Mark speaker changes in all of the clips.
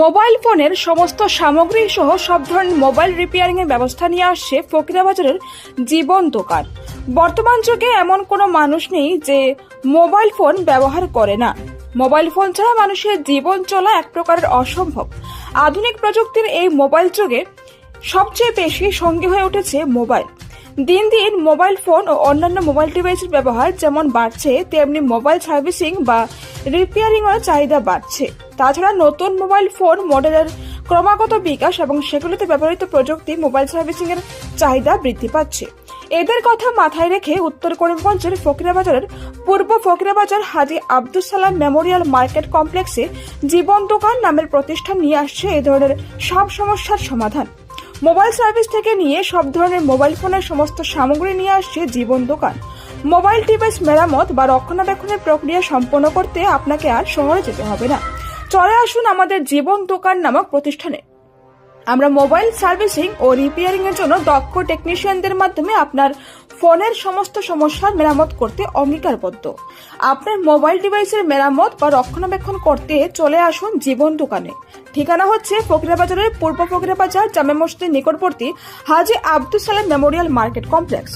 Speaker 1: Mobile ফোনের সমস্ত সামগ্রী সহ সব ধরনের মোবাইল রিপেয়ারিং এর ব্যবস্থা নিয়ে আসছে ফকিরা বাজারের জীবন দোকান বর্তমান যুগে এমন কোনো মানুষ নেই যে মোবাইল ফোন ব্যবহার করে না। মোবাইল ফোন ছাড়া মানুষের জীবন চলা এক প্রকারের অসম্ভব। আধুনিক প্রযুক্তির এই মোবাইল যুগে সবচেয়ে বেশি সঙ্গী হয়ে উঠেছে মোবাইল। দিন দিন মোবাইল ফোন ও অন্যান্য মোবাইল ডিভাইসের ব্যবহার যেমন বাড়ছে, তেমনি মোবাইল সার্ভিসিং বা রিপেয়ারিং এর চাহিদা বাড়ছে। তাছাড়া নতুন মোবাইল ফোন মডেলের ক্রমাগত বিকাশ এবং সেগুলিতে ব্যবহৃত প্রযুক্তি মোবাইল সার্ভিসিং এর চাহিদা বৃদ্ধি পাচ্ছে। এদের কথা মাথায় রেখে উত্তর করিমগঞ্জের ফকিরাবাজারের পূর্ব ফকিরাবাজার হাজি আব্দুল সালাম মেমোরিয়াল মার্কেট কমপ্লেক্সে জীবন দোকান নামের প্রতিষ্ঠান নিয়ে আসছে এ ধরনের সব সমস্যার সমাধান। মোবাইল সার্ভিস থেকে নিয়ে সব ধরনের মোবাইল ফোনের সমস্ত সামগ্রী নিয়ে আসছে জীবন দোকান। মোবাইল ডিভাইস মেরামত বা রক্ষণাবেক্ষণের প্রক্রিয়া সম্পন্ন করতে আপনাকে আর শহরে যেতে হবে না। চলে আসুন আমাদের জীবন দোকান নামক প্রতিষ্ঠানে। আমরা মোবাইল সার্ভিসিং ও রিপেয়ারিং এর জন্য দক্ষ টেকনিশিয়ানদের মাধ্যমে আপনার ফোনের সমস্ত সমস্যার মেরামত করতে অঙ্গীকারবদ্ধ। আপনার মোবাইল ডিভাইসের মেরামত বা রক্ষণাবেক্ষণ করতে চলে আসুন জীবন দোকানে। ঠিকানা হচ্ছে ফকিরাবাজারের পূর্ব ফকিরাবাজার জামে মসজিদের নিকটবর্তী হাজি Abdul Salam Memorial market complex.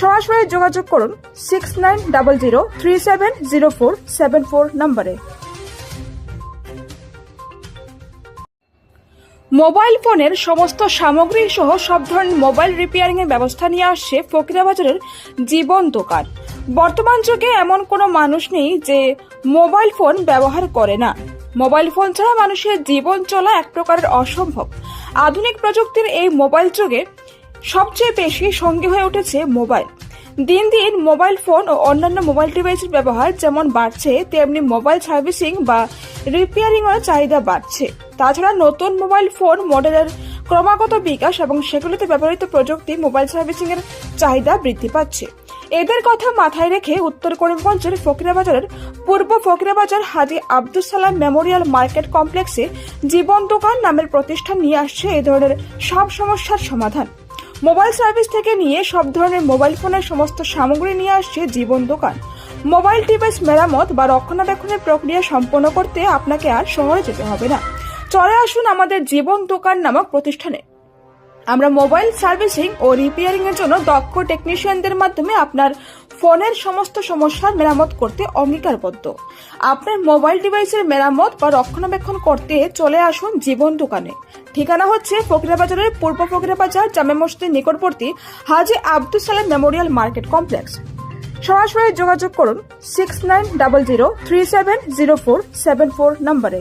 Speaker 1: সরাসরি যোগাযোগ করুন six nine double zero three seven zero four seven four নম্বরে। মোবাইল ফোনের সমস্ত সামগ্রী সহ সব ধরনের মোবাইল রিপেয়ারিং এর ব্যবস্থা নিয়ে আসছে ফকিরাবাজারের জীবন দোকান। বর্তমান যুগে এমন কোনো মানুষ নেই যে মোবাইল ফোন ব্যবহার করে না। মোবাইল ফোন ছাড়া মানুষের জীবন চলা এক প্রকারের অসম্ভব। আধুনিক প্রযুক্তির এই মোবাইল যুগে সবচেয়ে বেশি সঙ্গী হয়ে উঠেছে মোবাইল। দিন দিন মোবাইল ফোন ও অন্যান্য মোবাইল ডিভাইসের ব্যবহার যেমন বাড়ছে, তেমনি মোবাইল সার্ভিসিং বা রিপেয়ারিং এর চাহিদা বাড়ছে। তাছাড়া নতুন মোবাইল ফোন মডেলের ক্রমাগত বিকাশ এবং সেগুলিতে ব্যবহৃত প্রযুক্তি মোবাইল সার্ভিসিং এর চাহিদা বৃদ্ধি পাচ্ছে। এদের কথা মাথায় রেখে উত্তর করিমগঞ্জের ফকিরাবাজারের পূর্ব ফকিরাবাজার হাজি আব্দুল সালাম মেমোরিয়াল মার্কেট কমপ্লেক্সে জীবন দোকান নামের প্রতিষ্ঠান নিয়ে আসছে এই ধরনের সব সমস্যার সমাধান। মোবাইল সার্ভিস থেকে নিয়ে সব ধরনের মোবাইল ফোনের সমস্ত সামগ্রী নিয়ে আসছে জীবন দোকান। মোবাইল ডিভাইস মেরামত বা রক্ষণাবেক্ষণের প্রক্রিয়া সম্পন্ন করতে আপনাকে আর শহরে যেতে হবে না। চলে আসুন আমাদের জীবন দোকান নামক প্রতিষ্ঠানে। আমরা মোবাইল সার্ভিসিং ও রিপেয়ারিং এর জন্য দক্ষ টেকনিশিয়ানদের মাধ্যমে আপনার ফোনের সমস্ত সমস্যার মেরামত করতে অঙ্গীকারবদ্ধ। আপনার মোবাইল ডিভাইসের মেরামত বা রক্ষণাবেক্ষণ করতে চলে আসুন জীবন দোকানে। ঠিকানা হচ্ছে ফকিরাবাজারের পূর্ব ফকিরাবাজার জামে মসজিদের নিকটবর্তী হাজি Abdul Salam Memorial market complex. সরাসরি যোগাযোগ করুন six nine double zero three seven zero four seven four নম্বরে